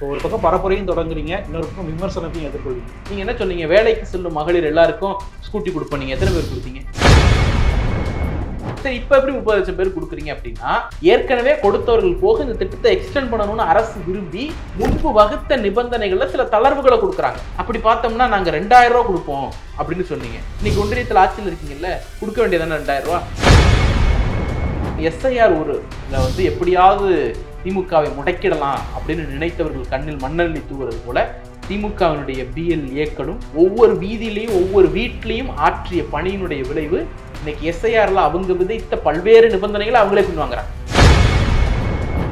இப்போ ஒரு பக்கம் பரப்புரையும் தொடங்குறீங்க இன்னொரு பக்கம் விமர்சனத்தையும் எதிர்கொள்வீங்க. நீங்க என்ன சொன்னீங்க? வேலைக்கு செல்லும் மகளிர் எல்லாருக்கும் ஸ்கூட்டி கொடுப்போம் நீங்க எத்தனை பேர் கொடுத்தீங்க? சரி இப்போ எப்படி முப்பது லட்சம் பேர் கொடுக்குறீங்க அப்படின்னா ஏற்கனவே கொடுத்தவர்கள் போக இந்த திட்டத்தை எக்ஸ்டெண்ட் பண்ணணும்னு அரசு விரும்பி முன்பு வகுத்த நிபந்தனைகளில் சில தளர்வுகளை கொடுக்குறாங்க. அப்படி பார்த்தோம்னா நாங்கள் ரெண்டாயிரம் ரூபா கொடுப்போம் அப்படின்னு சொன்னீங்க. இன்னைக்கு ஒன்றியத்தில் ஆட்சியில் இருக்கீங்கல்ல கொடுக்க வேண்டியதானே ரெண்டாயிரம் ரூபா. எஸ்ஐஆர் ஒரு இதில் வந்து எப்படியாவது திமுகவை முடக்கிடலாம் அப்படின்னு நினைத்தவர்கள் கண்ணில் மண்ணள்ளி தூவுறது போல திமுகவினுடைய பிஎல்ஏக்களும் ஒவ்வொரு வீதியிலையும் ஒவ்வொரு வீட்லேயும் ஆற்றிய பணியினுடைய விளைவு இன்னைக்கு எஸ்ஐஆரில் அவங்க விதைத்த பல்வேறு நிபந்தனைகளை அவங்களே பின்வாங்குறாங்க.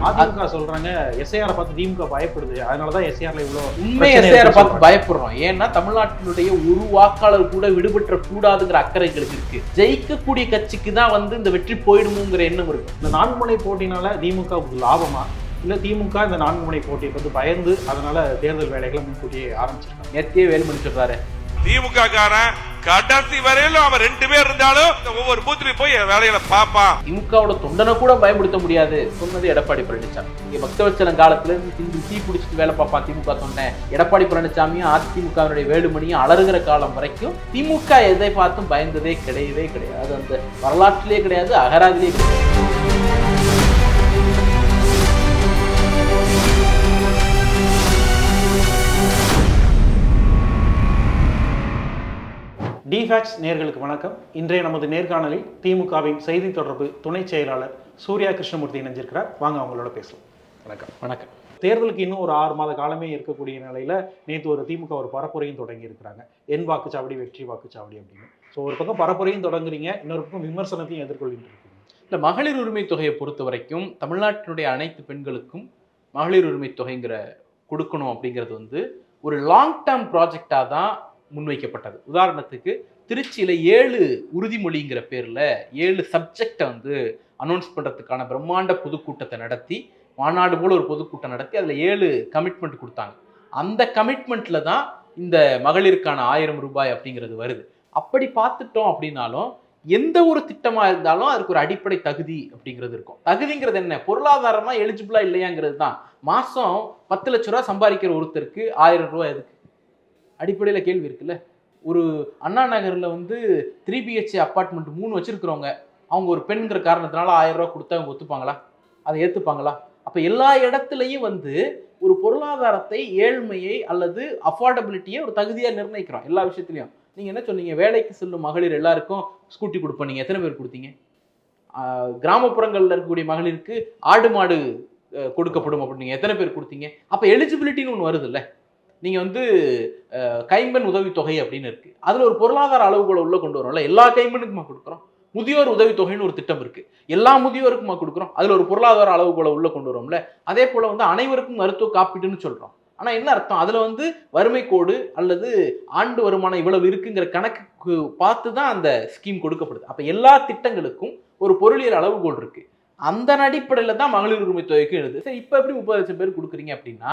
அதிமுக சொல்றாங்க எஸ்ஐஆர் பார்த்து திமுக பயப்படுது. அதனாலதான் எஸ்ஐஆர்ல இவ்வளவு உண்மை எஸ்ஐஆர் பார்த்து பயப்படுறோம். ஏன்னா தமிழ்நாட்டினுடைய ஒரு வாக்காளர் கூட விடுபட்ட கூடாதுங்கிற அக்கறை எங்களுக்கு இருக்கு. ஜெயிக்கக்கூடிய கட்சிக்கு தான் வந்து இந்த வெற்றி போயிடுமோங்கிற எண்ணம் இருக்கு. இந்த நான்கு முனை போட்டினால திமுகவுக்கு லாபமா? இல்ல திமுக இந்த நான்கு முனை போட்டியை வந்து பயந்து அதனால தேர்தல் வேலைகளை முன்கூட்டியே ஆரம்பிச்சிருக்காங்க. நேர்த்தியே வேலுமணி சொல்றாரு திமுக காரன் கடைசி வரையிலும் அவன் ரெண்டு பேர் இருந்தாலும் ஒவ்வொரு பூத்துலயும் போய் வேலையில வேலைகளை பார்ப்பான். திமுகவோட தொண்டனை கூட பயன்படுத்த முடியாது. சொன்னது எடப்பாடி பழனிசாமி. இங்க பக்தவச்சலம் காலத்துல இருந்து திண்டு தீ பிடிச்சிட்டு வேலை பார்ப்பான் திமுக சொன்னேன் எடப்பாடி பழனிசாமியும் அதிமுகவினுடைய வேலுமணியும் அலறுகிற காலம் வரைக்கும் திமுக எதை பார்த்தும் பயந்ததே கிடையவே கிடையாது. அந்த வரலாற்றிலே கிடையாது அகராதிலே கிடையாது. டிஃபேக்ஸ் நேர்களுக்கு வணக்கம். இன்றைய நமது நேர்காணலில் திமுகவின் செய்தி தொடர்பு துணை செயலாளர் சூர்யா கிருஷ்ணமூர்த்தி இணைஞ்சிருக்கிறார். வாங்க அவங்களோட பேசலாம். வணக்கம். வணக்கம். தேர்தலுக்கு இன்னும் ஒரு ஆறு மாத காலமே இருக்கக்கூடிய நிலையில நேற்று ஒரு திமுக ஒரு பரப்புரையும் தொடங்கி இருக்கிறாங்க. என் வாக்குச்சாவடி வெற்றி வாக்குச்சாவடி அப்படின்னு. ஸோ ஒரு பக்கம் பரப்புரையும் தொடங்குறீங்க இன்னொரு பக்கம் விமர்சனத்தையும் எதிர்கொள்கிட்டு இருக்கீங்க இந்த மகளிர் உரிமை தொகையை பொறுத்த வரைக்கும் தமிழ்நாட்டினுடைய அனைத்து பெண்களுக்கும் மகளிர் உரிமை தொகைங்கிற கொடுக்கணும் அப்படிங்கிறது வந்து ஒரு லாங் டேர்ம் ப்ராஜெக்டாக தான் முன்வைக்கப்பட்டது. உதாரணத்துக்கு திருச்சியில் ஏழு உறுதிமொழிங்கிற பேரில் ஏழு சப்ஜெக்டை வந்து அனௌன்ஸ் பண்ணுறதுக்கான பிரம்மாண்ட பொதுக்கூட்டத்தை நடத்தி மாநாடு போல ஒரு பொதுக்கூட்டம் நடத்தி அதில் ஏழு கமிட்மெண்ட் கொடுத்தாங்க. அந்த கமிட்மெண்ட்டில் தான் இந்த மகளிருக்கான ஆயிரம் ரூபாய் அப்படிங்கிறது வருது. அப்படி பார்த்துட்டோம் அப்படின்னாலும் எந்த ஒரு திட்டமாக இருந்தாலும் அதுக்கு ஒரு அடிப்படை தகுதி அப்படிங்கிறது இருக்கும். தகுதிங்கிறது என்ன? பொருளாதாரமாக எலிஜிபிளா இல்லையாங்கிறது தான். மாதம் பத்து லட்ச ரூபா சம்பாதிக்கிற ஒருத்தருக்கு ஆயிரம் ரூபாய் எதுக்கு? அடிப்படையில் கேள்வி இருக்குல்ல. ஒரு அண்ணா நகரில் வந்து த்ரீ பிஹெச்ஏ அப்பார்ட்மெண்ட் மூணு வச்சுருக்கிறவங்க அவங்க ஒரு பெண்கிற காரணத்தினால ஆயிரம் ரூபா கொடுத்தா அவங்க ஒத்துப்பாங்களா? அதை ஏற்றுப்பாங்களா அப்போ எல்லா இடத்துலையும் வந்து ஒரு பொருளாதாரத்தை ஏழ்மையை அல்லது அஃபோர்டபிலிட்டியை ஒரு தகுதியாக நிர்ணயிக்கிறோம் எல்லா விஷயத்துலையும். நீங்கள் என்ன சொன்னீங்க? வேலைக்கு செல்லும் மகளிர் எல்லாருக்கும் ஸ்கூட்டி கொடுப்போம் எத்தனை பேர் கொடுத்தீங்க? கிராமப்புறங்களில் இருக்கக்கூடிய மகளிருக்கு ஆடு மாடு கொடுக்கப்படும் அப்படின்னு எத்தனை பேர் கொடுத்தீங்க? அப்போ எலிஜிபிலிட்டின்னு ஒன்று வருதுல்ல. நீங்கள் வந்து கைம்பெண் உதவித்தொகை அப்படின்னு இருக்குது அதில் ஒரு பொருளாதார அளவுகளை உள்ளே கொண்டு வரோம்ல எல்லா கைம்பெண்ணுக்குமா கொடுக்குறோம்? முதியோர் உதவித்தொகைன்னு ஒரு திட்டம் இருக்குது எல்லா முதியோருக்குமா கொடுக்குறோம்? அதில் ஒரு பொருளாதார அளவுகளை உள்ளே கொண்டு வரோம்ல அதே போல் வந்து அனைவருக்கும் மருத்துவ காப்பீடுன்னு சொல்கிறோம் ஆனால் என்ன அர்த்தம்? அதில் வந்து வறுமை கோடு அல்லது ஆண்டு வருமானம் இவ்வளவு இருக்குங்கிற கணக்கு பார்த்து தான் அந்த ஸ்கீம் கொடுக்கப்படுது. அப்போ எல்லா திட்டங்களுக்கும் ஒரு பொருளியல் அளவுகோல் இருக்குது அந்த அடிப்படையில் தான் மகளிர் உரிமை தொகைக்கு எழுது. சரி இப்போ எப்படி முப்பது லட்சம் பேர் கொடுக்குறீங்க அப்படின்னா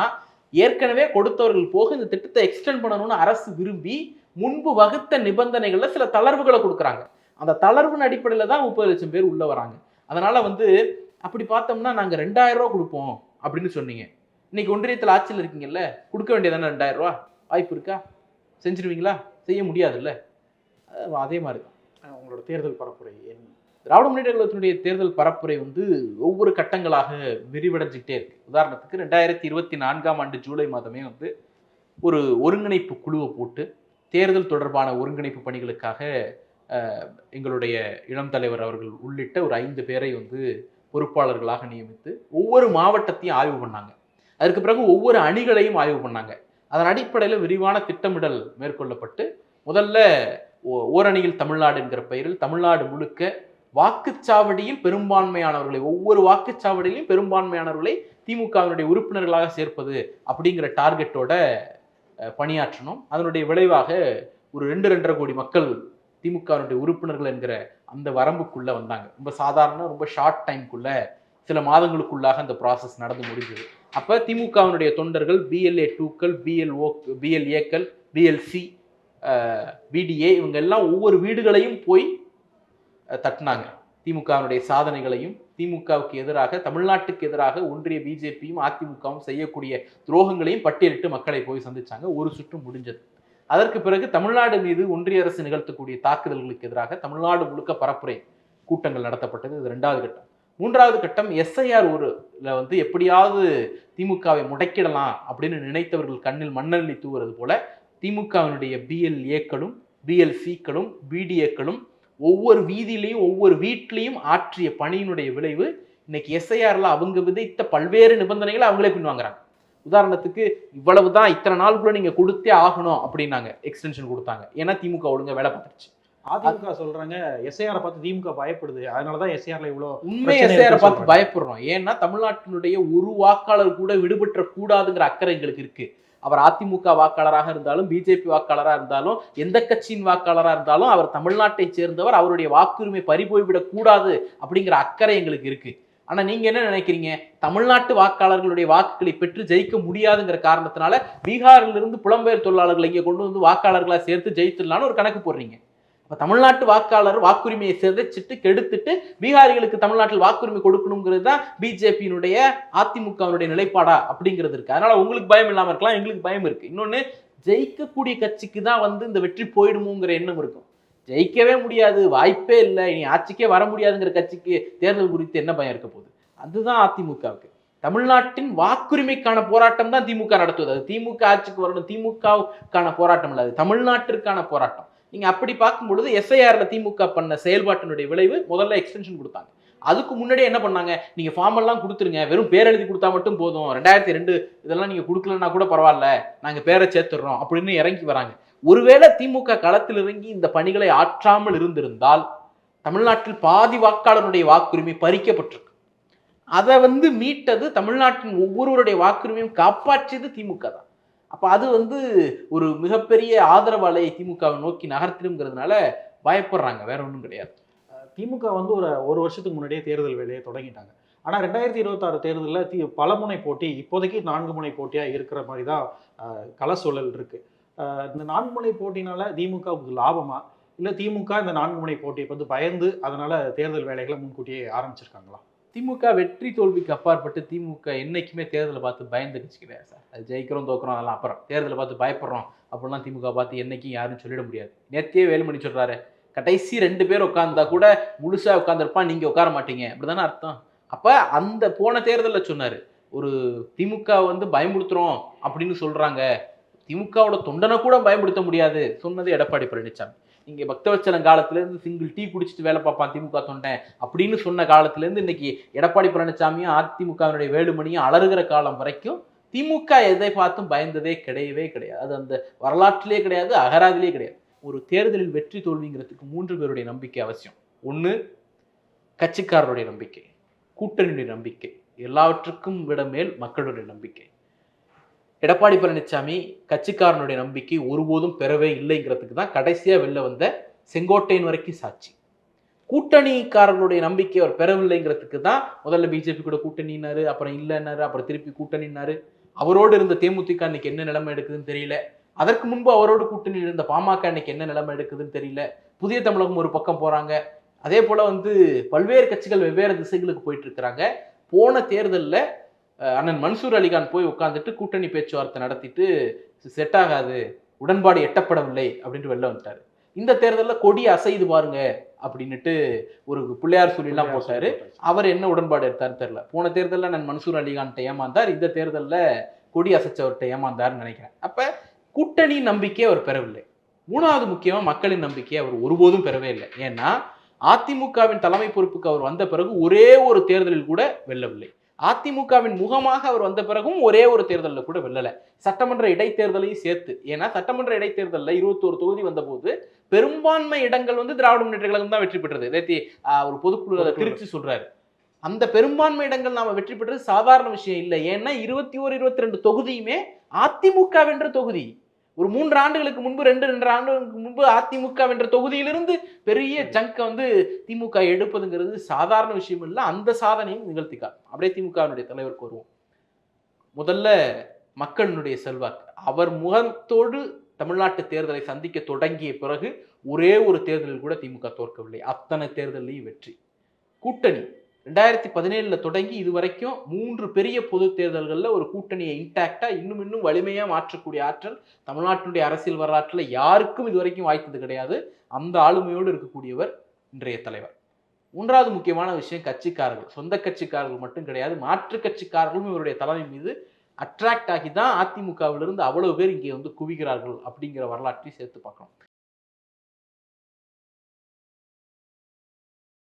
ஏற்கனவே கொடுத்தவர்கள் போக இந்த திட்டத்தை எக்ஸ்டெண்ட் பண்ணணும்னு அரசு விரும்பி முன்பு வகுத்த நிபந்தனைகளில் சில தளர்வுகளை கொடுக்குறாங்க. அந்த தளர்வின் அடிப்படையில் தான் முப்பது லட்சம் பேர் உள்ளே வராங்க. அதனால் வந்து அப்படி பார்த்தோம்னா நாங்கள் ரெண்டாயிரம் ரூபா கொடுப்போம் அப்படின்னு சொன்னீங்க. இன்னைக்கு ஒன்றியத்தில் ஆட்சியில் இருக்கீங்கல்ல கொடுக்க வேண்டியதானே ரெண்டாயிரம் ரூபா? வாய்ப்பு இருக்கா? செஞ்சிருவீங்களா? செய்ய முடியாதுல்ல? அதே மாதிரி தான். உங்களோட தேர்தல் பரப்புரை என் திராவிட முன்னேற்ற கழகத்தினுடைய தேர்தல் பரப்புரை வந்து ஒவ்வொரு கட்டங்களாக விரிவடைஞ்சிக்கிட்டே இருக்கு. உதாரணத்துக்கு ரெண்டாயிரத்தி இருபத்தி நான்காம் ஆண்டு ஜூலை மாதமே வந்து ஒரு ஒருங்கிணைப்பு குழுவை போட்டு தேர்தல் தொடர்பான ஒருங்கிணைப்பு பணிகளுக்காக எங்களுடைய இளம் தலைவர் அவர்கள் உள்ளிட்ட ஒரு ஐந்து பேரை வந்து பொறுப்பாளர்களாக நியமித்து ஒவ்வொரு மாவட்டத்தையும் ஆய்வு பண்ணாங்க. அதற்கு பிறகு ஒவ்வொரு அணிகளையும் ஆய்வு பண்ணாங்க. அதன் அடிப்படையில் விரிவான திட்டமிடல் மேற்கொள்ளப்பட்டு முதல்ல ஓ- ஓரணியில் தமிழ்நாடு என்கிற பெயரில் தமிழ்நாடு முழுக்க வாக்குச்சாவடியில் பெரும்பான்மையானவர்களை ஒவ்வொரு வாக்குச்சாவடியிலும் பெரும்பான்மையானவர்களை திமுகவினுடைய உறுப்பினர்களாக சேர்ப்பது அப்படிங்கிற டார்கெட்டோட பணியாற்றணும். அதனுடைய விளைவாக ஒரு ரெண்டு ரெண்டரை கோடி மக்கள் திமுகவினுடைய உறுப்பினர்கள் என்கிற அந்த வரம்புக்குள்ளே வந்தாங்க. ரொம்ப சாதாரண ரொம்ப ஷார்ட் டைம்குள்ள சில மாதங்களுக்குள்ளாக அந்த ப்ராசஸ் நடந்து முடிஞ்சது. அப்போ திமுகவினுடைய தொண்டர்கள் பிஎல்ஏ டூக்கள் பிஎல்ஓ பிஎல்ஏக்கள் பிஎல்சி பிடிஏ இவங்க எல்லாம் ஒவ்வொரு வீடுகளையும் போய் தட்டினாங்க. திமுகவினுடைய சாதனைகளையும் திமுகவுக்கு எதிராக தமிழ்நாட்டுக்கு எதிராக ஒன்றிய பிஜேபியும் அதிமுகவும் செய்யக்கூடிய துரோகங்களையும் பட்டியலிட்டு மக்களை போய் சந்திச்சாங்க. ஒரு சுற்று முடிஞ்சது. அதற்கு பிறகு தமிழ்நாடு மீது ஒன்றிய அரசு நிகழ்த்தக்கூடிய தாக்குதல்களுக்கு எதிராக தமிழ்நாடு முழுக்க பரப்புரை கூட்டங்கள் நடத்தப்பட்டது. இது ரெண்டாவது கட்டம். மூன்றாவது கட்டம் எஸ்ஐஆர் ஒரு வந்து எப்படியாவது திமுகவை முடக்கிடலாம் அப்படின்னு நினைத்தவர்கள் கண்ணில் மண்ணள்ளி தூவுறது போல திமுகவினுடைய பிஎல்ஏக்களும் பிஎல்சிக்களும் பிடிஏக்களும் ஒவ்வொரு வீதியிலையும் ஒவ்வொரு வீட்லையும் ஆற்றிய பணியினுடைய விளைவு இன்னைக்கு எஸ்ஐஆர்ல அவங்க விதைத்த பல்வேறு நிபந்தனைகளை அவங்களே பின்வாங்குறாங்க. உதாரணத்துக்கு இவ்வளவுதான் இத்தனை நாளுக்குள்ள நீங்க கொடுத்தே ஆகணும் அப்படின்னாங்க எக்ஸ்டென்ஷன் கொடுத்தாங்க. ஏன்னா திமுக ஒழுங்கா வேலை பார்த்துருச்சு. அதிமுக சொல்றாங்க எஸ்ஐஆர் பார்த்து திமுக பயப்படுது. அதனாலதான் எஸ்ஐஆர்ல இவ்வளவு உண்மை எஸ்ஐஆர் பார்த்து. பயப்படுறோம். ஏன்னா தமிழ்நாட்டினுடைய ஒரு வாக்காளர் கூட விடுபற்ற கூடாதுங்கிற அக்கறை எங்களுக்கு இருக்கு. அவர் அதிமுக வாக்காளராக இருந்தாலும் பிஜேபி வாக்காளராக இருந்தாலும் எந்த கட்சியின் வாக்காளராக இருந்தாலும் அவர் தமிழ்நாட்டை சேர்ந்தவர் அவருடைய வாக்குரிமை பறிபோய்விடக் கூடாது அப்படிங்கிற அக்கறை எங்களுக்கு இருக்கு. ஆனா நீங்க என்ன நினைக்கிறீங்க? தமிழ்நாட்டு வாக்காளர்களுடைய வாக்குகளை பெற்று ஜெயிக்க முடியாதுங்கிற காரணத்தினால பீகாரில் இருந்து புலம்பெயர் தொழிலாளர்களை இங்க கொண்டு வந்து வாக்காளர்களா சேர்த்து ஜெயித்துடலான்னு ஒரு கணக்கு போடுறீங்க. இப்போ தமிழ்நாட்டு வாக்காளர் வாக்குரிமையை சிதைச்சிட்டு கெடுத்துட்டு பீகாரிகளுக்கு தமிழ்நாட்டில் வாக்குரிமை கொடுக்கணுங்கிறது தான் பிஜேபியினுடைய அதிமுகவினுடைய நிலைப்பாடா அப்படிங்கிறது இருக்கு. அதனால உங்களுக்கு பயம் இல்லாமல் இருக்கலாம் எங்களுக்கு பயம் இருக்கு. இன்னொன்று ஜெயிக்கக்கூடிய கட்சிக்கு தான் வந்து இந்த வெற்றி போயிடுமோங்கிற எண்ணம் இருக்கும். ஜெயிக்கவே முடியாது வாய்ப்பே இல்லை. இனி ஆட்சிக்கே வர முடியாதுங்கிற கட்சிக்கு தேர்தல் குறித்து என்ன பயம் இருக்க போகுது? அதுதான் அதிமுகவுக்கு. தமிழ்நாட்டின் வாக்குரிமைக்கான போராட்டம் தான் திமுக நடத்துவது. அது திமுக ஆட்சிக்கு வரணும். திமுகவுக்கான போராட்டம் இல்லை. அது தமிழ்நாட்டிற்கான போராட்டம். நீங்கள் அப்படி பார்க்கும் பொழுது எஸ்ஐஆரில் திமுக பண்ண செயல்பாட்டினுடைய விளைவு முதல்ல எக்ஸ்டென்ஷன் கொடுத்தாங்க. அதுக்கு முன்னாடியே என்ன பண்ணாங்க? நீங்க ஃபார்ம் எல்லாம் கொடுத்துருங்க. வெறும் பேர் எழுதி கொடுத்தா மட்டும் போதும். ரெண்டாயிரத்தி ரெண்டு இதெல்லாம் நீங்க கொடுக்கலன்னா கூட பரவாயில்ல. நாங்க பேரை சேர்த்துடுறோம் அப்படின்னு இறங்கி வராங்க. ஒருவேளை திமுக களத்தில் இறங்கி இந்த பணிகளை ஆற்றாமல் இருந்திருந்தால் தமிழ்நாட்டில் பாதி வாக்காளருடைய வாக்குரிமை பறிக்கப்பட்டிருக்கு. அதை வந்து மீட்டது தமிழ்நாட்டின் ஒவ்வொருவருடைய வாக்குரிமையும் காப்பாற்றியது திமுக தான். அப்போ அது வந்து ஒரு மிகப்பெரிய ஆதரவாலையை திமுகவை நோக்கி நகர்த்திடுங்கிறதுனால பயப்படுறாங்க வேற ஒன்றும் கிடையாது. திமுக வந்து ஒரு ஒரு வருஷத்துக்கு முன்னாடியே தேர்தல் வேலையை தொடங்கிட்டாங்க. ஆனால் ரெண்டாயிரத்தி இருபத்தாறு தேர்தலில் தி பலமுனை போட்டி இப்போதைக்கு நான்கு முனை போட்டியாக இருக்கிற மாதிரி தான் அஹ், கள சூழல் இந்த நான்கு முனை போட்டினால திமுகவுக்கு லாபமா? இல்லை திமுக இந்த நான்கு முனை போட்டியை வந்து பயந்து அதனால் தேர்தல் வேலைகளை முன்கூட்டியே ஆரம்பிச்சிருக்காங்களா? திமுக வெற்றி தோல்விக்கு அப்பாற்பட்டு திமுக என்றைக்குமே தேர்தலை பார்த்து பயந்து கட்சி கிடையாது சார் அது ஜெயிக்கிறோம் தோக்குறோம் அதெல்லாம் அப்புறம் தேர்தலை பார்த்து பயப்படுறோம் அப்படிலாம் திமுக பார்த்து என்னைக்கும் யாரும் சொல்லிட முடியாது. நேத்தியே வேலுமணி சொல்கிறாரு கடைசி ரெண்டு பேர் உட்காந்தா கூட முழுசாக உட்காந்துருப்பான் நீங்கள் உட்கார மாட்டீங்க. அப்படிதானே அர்த்தம். அப்போ அந்த போன தேர்தலில் சொன்னார் ஒரு திமுக வந்து பயமுறுத்துறோம் அப்படின்னு சொல்கிறாங்க திமுகவோட தொண்டனை கூட பயன்படுத்த முடியாது. சொன்னது எடப்பாடி பழனிசாமி இங்கே பக்தவச்சலம் காலத்துலேருந்து சிங்கிள் டீ குடிச்சிட்டு வேலை பார்ப்பான் திமுக தொண்டன் அப்படின்னு சொன்ன காலத்துலேருந்து இன்னைக்கு எடப்பாடி பழனிசாமியும் அதிமுகவினுடைய வேலுமணியும் அலறுகிற காலம் வரைக்கும் திமுக எதை பார்த்தும் பயந்ததே கிடையவே கிடையாது. அது அந்த வரலாற்றிலே கிடையாது அகராதிலே கிடையாது. ஒரு தேர்தலில் வெற்றி தோல்விங்கிறதுக்கு மூன்று பேருடைய நம்பிக்கை அவசியம். ஒன்று கட்சிக்காரருடைய நம்பிக்கை கூட்டணியுடைய நம்பிக்கை எல்லாவற்றுக்கும் விட மேல் மக்களுடைய நம்பிக்கை. எடப்பாடி பழனிசாமி கட்சிக்காரனுடைய நம்பிக்கை ஒருபோதும் பெறவே இல்லைங்கிறதுக்கு தான் கடைசியாக வெளில வந்த செங்கோட்டையன் வரைக்கும் சாட்சி. கூட்டணிக்காரர்களுடைய நம்பிக்கை அவர் பெறவில்லைங்கிறதுக்கு தான் முதல்ல பிஜேபி கூட கூட்டணினாரு அப்புறம் இல்லைன்னாரு அப்புறம் திருப்பி கூட்டணினாரு. அவரோடு இருந்த தேமுதிக இன்னைக்கு என்ன நிலைமை எடுக்குதுன்னு தெரியல. அதற்கு முன்பு அவரோடு கூட்டணி இருந்த பாமக இன்னைக்கு என்ன நிலைமை எடுக்குதுன்னு தெரியல. புதிய தமிழகம் ஒரு பக்கம் போறாங்க. அதே போல வந்து பல்வேறு கட்சிகள் வெவ்வேறு திசைகளுக்கு போயிட்டு இருக்கிறாங்க. போன தேர்தலில் அண்ணன் மன்சூர் அலிகான் போய் உட்காந்துட்டு கூட்டணி பேச்சுவார்த்தை நடத்திட்டு செட் ஆகாது உடன்பாடு எட்டப்படவில்லை அப்படின்ட்டு வெளில வந்துட்டாரு. இந்த தேர்தலில் கொடி அசைது பாருங்க அப்படின்னுட்டு ஒரு பிள்ளையார் சொல்லிலாம் போட்டாரு. அவர் என்ன உடன்பாடு எடுத்தாரு தெரியல. போன தேர்தலில் நான் மன்சூர் அலிகான்ட்ட ஏமாந்தார் இந்த தேர்தலில் கொடி அசைச்சவர்கிட்ட ஏமாந்தாருன்னு நினைக்கிறேன். அப்ப கூட்டணி நம்பிக்கையை அவர் பெறவில்லை. மூணாவது முக்கியமா மக்களின் நம்பிக்கையை அவர் ஒருபோதும் பெறவே இல்லை. ஏன்னா அதிமுகவின் தலைமை பொறுப்புக்கு அவர் வந்த பிறகு ஒரே ஒரு தேர்தலில் கூட வெல்லவில்லை. அதிமுகவின் முகமாக அவர் வந்த பிறகும் ஒரே ஒரு தேர்தலில் கூட வெல்லல. சட்டமன்ற இடைத்தேர்தலையும் சேர்த்து. ஏன்னா சட்டமன்ற இடைத்தேர்தலில் இருபத்தோரு தொகுதி வந்தபோது பெரும்பான்மை இடங்கள் வந்து திராவிட முன்னேற்ற கழகம் தான் வெற்றி பெற்றது. ஆஹ், ஒரு பொதுக்குழு. திருச்சி சொல்றாரு. அந்த பெரும்பான்மை இடங்கள் நாம வெற்றி பெற்றது சாதாரண விஷயம் இல்லை. ஏன்னா இருபத்தி ஒரு இருபத்தி ரெண்டு தொகுதியுமே அதிமுக வென்ற தொகுதி. ஒரு மூன்று ஆண்டுகளுக்கு முன்பு ரெண்டு ரெண்டு ஆண்டுகளுக்கு முன்பு அதிமுக என்ற தொகுதியிலிருந்து பெரிய ஜங்கை வந்து திமுக எடுப்பதுங்கிறது சாதாரண விஷயம் இல்லை. அந்த சாதனையும் நிகழ்த்திக்கார் அப்படியே திமுகவினுடைய தலைவருக்கு வருவோம் முதல்ல மக்களினுடைய செல்வாக்கு. அவர் முகத்தோடு தமிழ்நாட்டு தேர்தலை சந்திக்க தொடங்கிய பிறகு ஒரே ஒரு தேர்தலில் கூட திமுக தோற்கவில்லை. அத்தனை தேர்தலையும் வெற்றி. கூட்டணி. ரெண்டாயிரத்தி பதினேழுல தொடங்கி இது வரைக்கும் மூன்று பெரிய பொது தேர்தல்களில் ஒரு கூட்டணியை இன்டாக்டா இன்னும் இன்னும் வலிமையா மாற்றக்கூடிய ஆற்றல் தமிழ்நாட்டினுடைய அரசியல் வரலாற்றில் யாருக்கும் இது வரைக்கும் வாய்த்தது கிடையாது. அந்த ஆளுமையோடு இருக்கக்கூடியவர் இன்றைய தலைவர். மூன்றாவது முக்கியமான விஷயம் கட்சிக்காரர்கள். சொந்த கட்சிக்காரர்கள் மட்டும் கிடையாது மாற்று கட்சிக்காரர்களும் இவருடைய தலைமை மீது அட்ராக்ட் ஆகி தான் அதிமுகவிலிருந்து அவ்வளவு பேர் இங்கே வந்து குவிகிறார்கள் அப்படிங்கிற வரலாற்றை சேர்த்து பார்க்கணும்.